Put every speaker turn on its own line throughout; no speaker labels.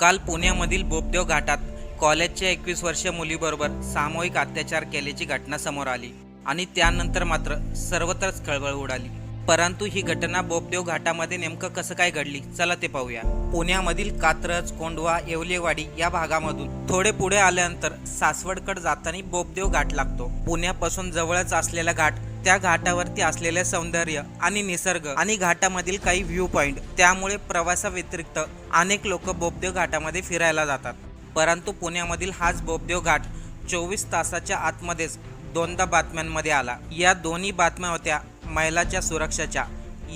काल पुण्यामधील बोपदेव घाटात कॉलेजच्या एकवीस वर्षीय मुलीबरोबर सामूहिक अत्याचार केल्याची घटना समोर आली आणि त्यानंतर मात्र सर्वत्रच खळबळ उडाली. परंतु ही घटना बोपदेव घाटामध्ये नेमकं कसं काय घडली चला ते पाहूया. पुण्यामधील कात्रज कोंडवा येवलेवाडी या भागामधून थोडे पुढे आल्यानंतर सासवडकड जाताना बोपदेव घाट लागतो. पुण्यापासून जवळच असलेला घाट त्या घाटावरती असलेले सौंदर्य आणि निसर्ग आणि घाटामधील काही व्ह्यू पॉइंट त्यामुळे प्रवासाव्यतिरिक्त अनेक लोक बोबदेव घाटामध्ये फिरायला जातात. परंतु पुण्यामधील हाच बोबदेव घाट चोवीस तासाच्या आतमध्येच दोनदा बातम्यांमध्ये आला. या दोन्ही बातम्या होत्या महिलाच्या सुरक्षेच्या.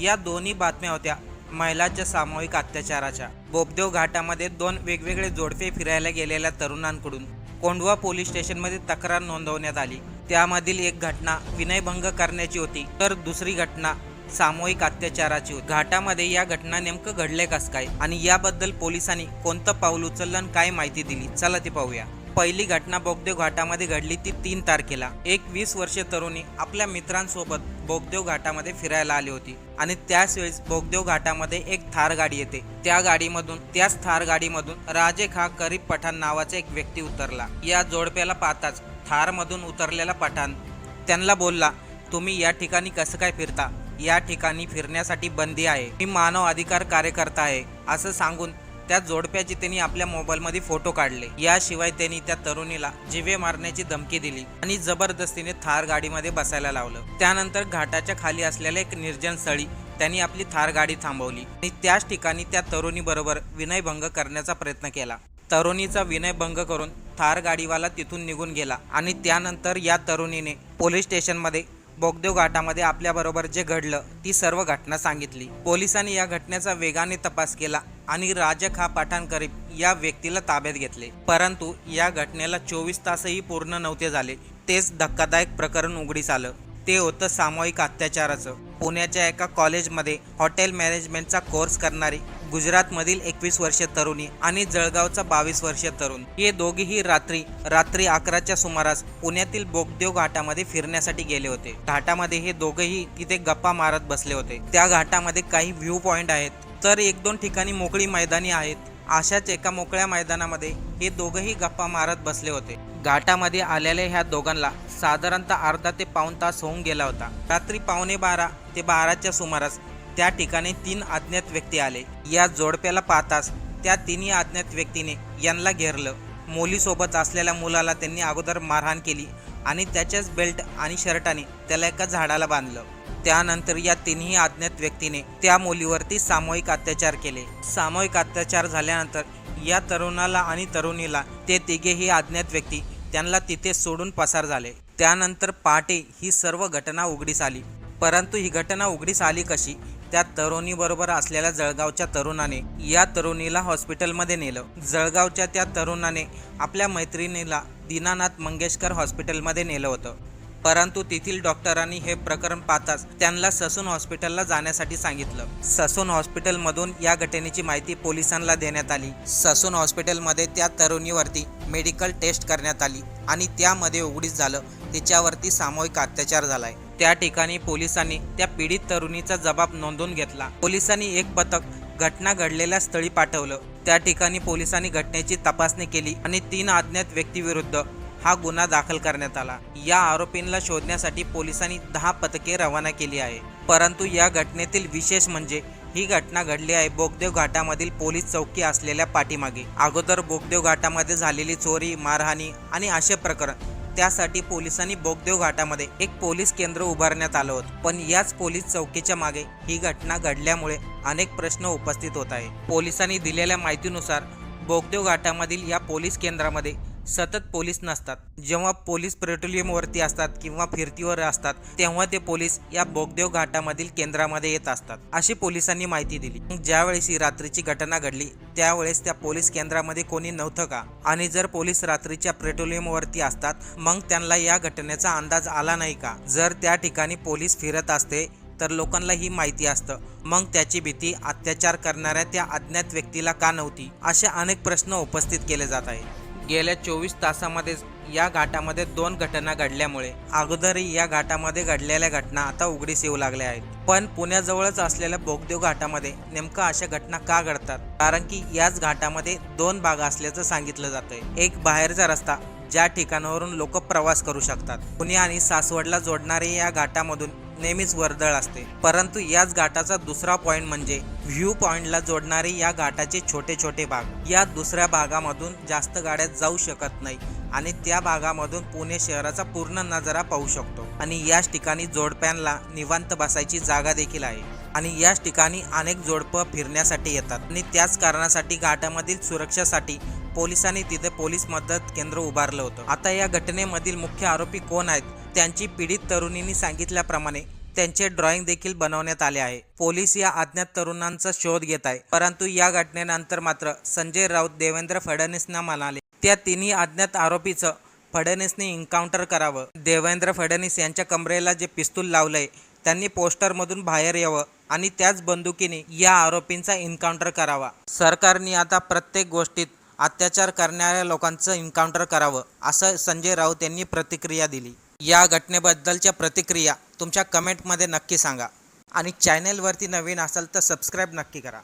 या दोन्ही बातम्या होत्या महिलाच्या सामूहिक अत्याचाराच्या. बोबदेव घाटामध्ये दोन वेगवेगळे जोडपे फिरायला गेलेल्या तरुणांकडून कोंडवा पोलीस स्टेशनमध्ये तक्रार नोंदवण्यात आली. त्यामधील एक घटना विनयभंग करण्याची होती तर दुसरी घटना सामूहिक अत्याचाराची होती. घाटामध्ये या घटना नेमकं घडले कस काय? आणि याबद्दल पोलिसांनी कोणतं पाऊल उचललं आणि काय माहिती दिली? चला ते पाहूया. पहिली घटना बोगदेव घाटामध्ये घडली ती तीन तारखेला. एक वीस वर्षे तरुणी आपल्या मित्रांसोबत बोगदेव घाटामध्ये फिरायला आली होती. आणि त्याच वेळेस बोगदेव घाटामध्ये एक थार गाडी येते. त्या गाडीमधून त्याच थार गाडीमधून राजे खा करीब पठाण नावाचा एक व्यक्ती उतरला. या जोडप्याला पाहताच थारमधून उतरलेला पठाण. त्यांना बोलला तुम्ही या ठिकाणी कसं काय फिरता? या ठिकाणी फिरण्यासाठी बंदी आहे. मी मानव अधिकार कार्यकर्ता आहे असं सांगून त्या जोडप्याचे त्यांनी आपल्या मोबाईलमध्ये फोटो काढले. याशिवाय त्यांनी त्या तरुणीला जिवे मारण्याची धमकी दिली आणि जबरदस्तीने थार गाडीमध्ये बसायला लावलं. त्यानंतर घाटाच्या खाली असलेल्या एक निर्जन स्थळी त्यांनी आपली थार गाडी थांबवली आणि त्याच ठिकाणी त्या तरुणीबरोबर विनयभंग करण्याचा प्रयत्न केला. तरुणीचा विनयभंग करून थार गाडीवाला तिथून निघून गेला आणि त्यानंतर या तरुणीने पोलीस स्टेशनमध्ये बोगदेव घाटामध्ये आपल्याबरोबर जे घडलं ती सर्व घटना सांगितली. पोलिसांनी या घटनेचा वेगाने तपास केला आणि राजखा पठाण करीब या व्यक्तीला ताब्यात घेतले. परंतु या घटनेला चोवीस तासही पूर्ण नव्हते झाले. तेच धक्कादायक प्रकरण उघडीस आलं. ते होतं सामूहिक अत्याचाराचं. पुण्याच्या एका कॉलेजमध्ये हॉटेल मॅनेजमेंटचा कोर्स करणारी गुजरातमधील एकवीस वर्षीय तरुणी आणि जळगावचा बावीस वर्षीय तरुण. हे दोघेही रात्री रात्री अकराच्या सुमारास पुण्यातील बोगदेव घाटामध्ये फिरण्यासाठी गेले होते. घाटामध्ये हे दोघेही तिथे गप्पा मारत बसले होते. त्या घाटामध्ये काही व्ह्यू पॉइंट आहेत. तर एक दोन ठिकाणी मोकळी मैदानी आहेत. अशाच एका मोकळ्या मैदानामध्ये हे दोघंही गप्पा मारत बसले होते. घाटामध्ये आलेल्या ह्या दोघांना साधारणतः अर्धा ते पाऊण तास होऊन गेला होता. रात्री पावणे बारा ते बाराच्या सुमारास त्या ठिकाणी तीन अज्ञात व्यक्ती आले. या जोडप्याला पाहताच त्या तिन्ही अज्ञात व्यक्तीने यांना घेरलं. मुलीसोबत असलेल्या मुलाला त्यांनी अगोदर मारहाण केली आणि त्याच्याच बेल्ट आणि शर्टाने त्याला एका झाडाला बांधलं. त्यानंतर या तिन्ही अज्ञात व्यक्तीने त्या मुलीवरती सामूहिक अत्याचार केले. सामूहिक अत्याचार झाल्यानंतर या तरुणाला आणि तरुणीला ते तिघेही अज्ञात व्यक्ती त्यांना तिथे सोडून पसार झाले. त्यानंतर पहाटे ही सर्व घटना उघडीस आली. परंतु ही घटना उघडीस आली कशी? त्या तरुणीबरोबर असलेल्या जळगावच्या तरुणाने या तरुणीला हॉस्पिटलमध्ये नेलं. जळगावच्या त्या तरुणाने आपल्या मैत्रिणीला दीनानाथ मंगेशकर हॉस्पिटलमध्ये नेलं होतं. परंतु तेथील डॉक्टरांनी हे प्रकरण पाहताच त्यांना ससून हॉस्पिटलला जाण्यासाठी सांगितलं. ससून हॉस्पिटलमधून या घटनेची माहिती पोलिसांना देण्यात आली. ससून हॉस्पिटलमध्ये त्या तरुणीवरती मेडिकल टेस्ट करण्यात आली आणि त्यामध्ये उघडीच झालं. तिच्यावरती सामूहिक अत्याचार झालाय. त्या ठिकाणी पोलिसांनी त्या पीडित तरुणीचा जबाब नोंदवून घेतला. पोलिसांनी एक पथक घटना घडलेल्या स्थळी पाठवलं. त्या ठिकाणी पोलिसांनी घटनेची तपासणी केली आणि तीन अज्ञात व्यक्तीविरुद्ध हा गुन्हा दाखल करण्यात आला. या आरोपींना शोधण्यासाठी पोलिसांनी दहा पथके रवाना केली आहे. परंतु या घटनेतील विशेष म्हणजे ही घटना घडली आहे बोगदेव घाटामधील पोलीस चौकी असलेल्या पाठीमागे. अगोदर बोगदेव घाटामध्ये झालेली चोरी मारहाणी आणि असे प्रकरण त्यासाठी पोलिसांनी बोगदेव घाटामध्ये एक पोलीस केंद्र उभारण्यात आलं होतं. पण याच पोलीस चौकीच्या मागे ही घटना घडल्यामुळे अनेक प्रश्न उपस्थित होत आहे पोलिसांनी दिलेल्या माहितीनुसार बोगदेव घाटामधील या पोलीस केंद्रामध्ये सतत पोलीस नसतात. जेव्हा पोलीस पेट्रोलियमवरती असतात किंवा फिरतीवर असतात तेव्हा ते पोलीस या बोगदेव घाटामधील केंद्रामध्ये येत असतात अशी पोलिसांनी माहिती दिली. मग ज्यावेळेस ही रात्रीची घटना घडली त्यावेळेस त्या पोलीस केंद्रामध्ये कोणी नव्हतं का? आणि जर पोलीस रात्रीच्या पेट्रोलियमवरती असतात मग त्यांना या घटनेचा अंदाज आला नाही का? जर त्या ठिकाणी पोलीस फिरत असते तर लोकांना ही माहिती असतं. मग त्याची भीती अत्याचार करणाऱ्या त्या अज्ञात व्यक्तीला का नव्हती? असे अनेक प्रश्न उपस्थित केले जात आहे गेल्या चोवीस तासामध्येच या घाटामध्ये दोन घटना घडल्यामुळे अगोदरही या घाटामध्ये घडलेल्या घटना आता उघडीस येऊ लागल्या आहेत. पण पुण्याजवळच असलेल्या बोगदेव घाटामध्ये नेमका अशा घटना का घडतात? कारण की याच घाटामध्ये दोन भाग असल्याचं सांगितलं जातंय. एक बाहेरचा रस्ता ज्या ठिकाणावरून लोक प्रवास करू शकतात. पुणे आणि सासवडला जोडणारे या घाटामधून नेहमीच वर्दळ असते. परंतु याच घाटाचा दुसरा पॉइंट म्हणजे व्ह्यू पॉइंटला जोडणारे या घाटाचे छोटे छोटे भाग. या दुसऱ्या भागामधून जास्त गाड्या जाऊ शकत नाही आणि त्या भागामधून पुणे शहराचा पूर्ण नजारा पाहू शकतो. आणि याच ठिकाणी जोडप्यांना निवांत बसायची जागा देखील आहे. आणि याच ठिकाणी अनेक जोडपं फिरण्यासाठी येतात. आणि त्याच कारणासाठी घाटामधील सुरक्षेसाठी पोलिसांनी तिथे पोलीस मदत केंद्र उभारलं होतं. आता या घटनेमधील मुख्य आरोपी कोण आहेत? त्यांची पीडित तरुणींनी सांगितल्याप्रमाणे त्यांचे ड्रॉइंग देखील बनवण्यात आले आहे. पोलीस या अज्ञात तरुणांचा शोध घेत आहे. परंतु या घटनेनंतर मात्र संजय राऊत देवेंद्र फडणवीसना म्हणाले त्या तिन्ही अज्ञात आरोपीचं फडणवीसने एन्काउंटर करावं. देवेंद्र फडणवीस यांच्या कमरेला जे पिस्तूल लावलंय त्यांनी पोस्टरमधून बाहेर यावं आणि त्याच बंदुकीने या आरोपींचा एन्काउंटर करावा. सरकारने आता प्रत्येक गोष्टीत अत्याचार करणाऱ्या लोकांचं एन्काउंटर करावं असं संजय राऊत यांनी प्रतिक्रिया दिली. या घटनेबद्दलच्या प्रतिक्रिया तुमच्या कमेंटमध्ये नक्की सांगा. आणि चॅनेलवरती नवीन असाल तर सबस्क्राईब नक्की करा.